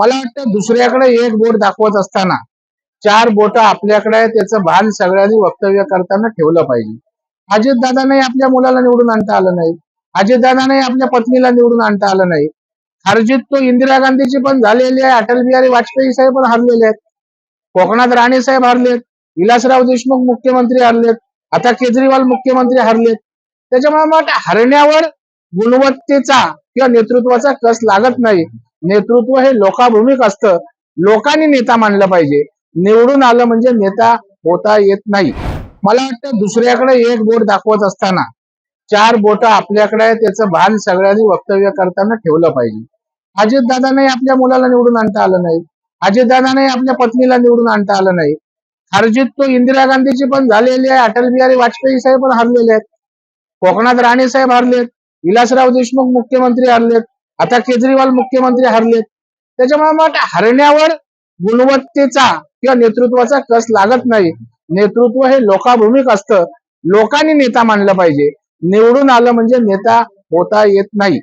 मला वाटतं दुसऱ्याकडे एक बोट दाखवत असताना चार बोट आपल्याकडे त्याचं भान सगळ्यांनी वक्तव्य करताना ठेवलं पाहिजे. अजितदादांनाही आपल्या मुलाला निवडून आणता आलं नाही. अजितदादांनाही आपल्या पत्नीला निवडून आणता आलं नाही. हरजित तो इंदिरा गांधीची पण झालेली आहे अटल बिहारी वाजपेयी साहेब पण हरलेले आहेत. कोकणात राणे साहेब हरलेत विलासराव देशमुख मुख्यमंत्री हरलेत आता केजरीवाल मुख्यमंत्री हरलेत. त्याच्यामुळे मग हरण्यावर गुणवत्तेचा किंवा नेतृत्वाचा कस लागत नाही. नेतृत्व हे लोकाभूमिक असतं. लोकांनी नेता मानलं पाहिजे. निवडून आलं म्हणजे नेता होता येत नाही. मला वाटतं दुसऱ्याकडे एक बोट दाखवत असताना चार बोट आपल्याकडे त्याचं भान सगळ्यांनी वक्तव्य करताना ठेवलं पाहिजे. अजितदादांनाही आपल्या मुलाला निवडून आणता आलं नाही. अजितदादांनाही आपल्या पत्नीला निवडून आणता आलं नाही. हरजित तो इंदिरा गांधीची पण झालेली आहे अटल बिहारी वाजपेयी साहेब पण हरलेले आहेत. कोकणात राणे साहेब हरलेत. विलासराव देशमुख मुख्यमंत्री हरलेत. आता केजरीवाल मुख्यमंत्री हरलेत. त्याच्यामुळे मग हरण्यावर गुणवत्तेचा किंवा नेतृत्वाचा कस लागत नाही. नेतृत्व हे लोकाभूमिक असतं. लोकांनी नेता मानलं पाहिजे. निवडून आलं म्हणजे नेता होता येत नाही.